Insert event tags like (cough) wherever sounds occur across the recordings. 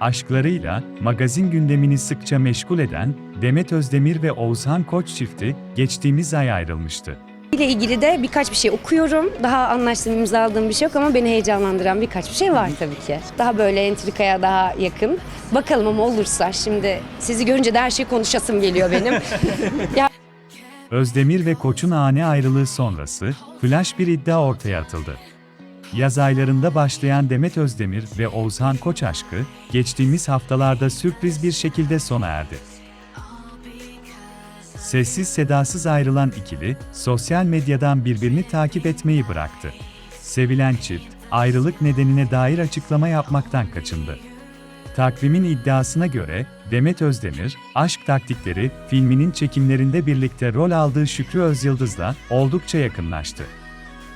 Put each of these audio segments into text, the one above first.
Aşklarıyla magazin gündemini sıkça meşgul eden Demet Özdemir ve Oğuzhan Koç çifti geçtiğimiz ay ayrılmıştı. ile ilgili de birkaç bir şey okuyorum. Daha anlaştığım, imzaladığım bir şey yok ama beni heyecanlandıran birkaç bir şey var tabii ki. Daha böyle entrikaya daha yakın. Bakalım ama olursa şimdi sizi görünce de her şeyi konuşasım geliyor benim. (laughs) ya Özdemir ve Koç'un ani ayrılığı sonrası flash bir iddia ortaya atıldı. Yaz aylarında başlayan Demet Özdemir ve Oğuzhan Koç aşkı geçtiğimiz haftalarda sürpriz bir şekilde sona erdi. Sessiz sedasız ayrılan ikili sosyal medyadan birbirini takip etmeyi bıraktı. Sevilen çift ayrılık nedenine dair açıklama yapmaktan kaçındı. Takvimin iddiasına göre Demet Özdemir, Aşk Taktikleri filminin çekimlerinde birlikte rol aldığı Şükrü Özyıldız'la oldukça yakınlaştı.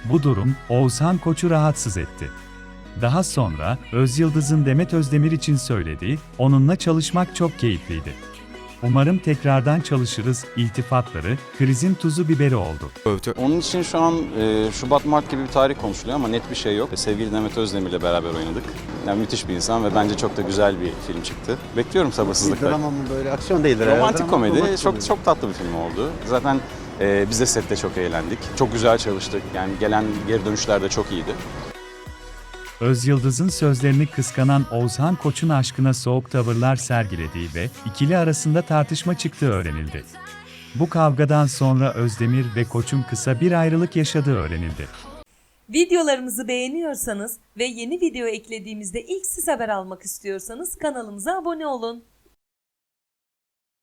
Bu durum Oğuzhan Koç'u rahatsız etti. Daha sonra Özyıldız'ın Demet Özdemir için söylediği, onunla çalışmak çok keyifliydi. Umarım tekrardan çalışırız iltifatları krizin tuzu biberi oldu. Onun için şu an e, Şubat-Mart gibi bir tarih konuşuluyor ama net bir şey yok. Sevgili Demet Özdemir'le beraber oynadık. Yani müthiş bir insan ve bence çok da güzel bir film çıktı. Bekliyorum sabırsızlıkla. Drama mı böyle aksiyon değildir herhalde. Romantik komedi çok çok tatlı bir film oldu. Zaten e, biz de sette çok eğlendik. Çok güzel çalıştık. Yani gelen geri dönüşler de çok iyiydi. Özyıldız'ın sözlerini kıskanan Oğuzhan Koç'un aşkına soğuk tavırlar sergilediği ve ikili arasında tartışma çıktığı öğrenildi. Bu kavgadan sonra Özdemir ve Koç'un kısa bir ayrılık yaşadığı öğrenildi. Videolarımızı beğeniyorsanız ve yeni video eklediğimizde ilk siz haber almak istiyorsanız kanalımıza abone olun.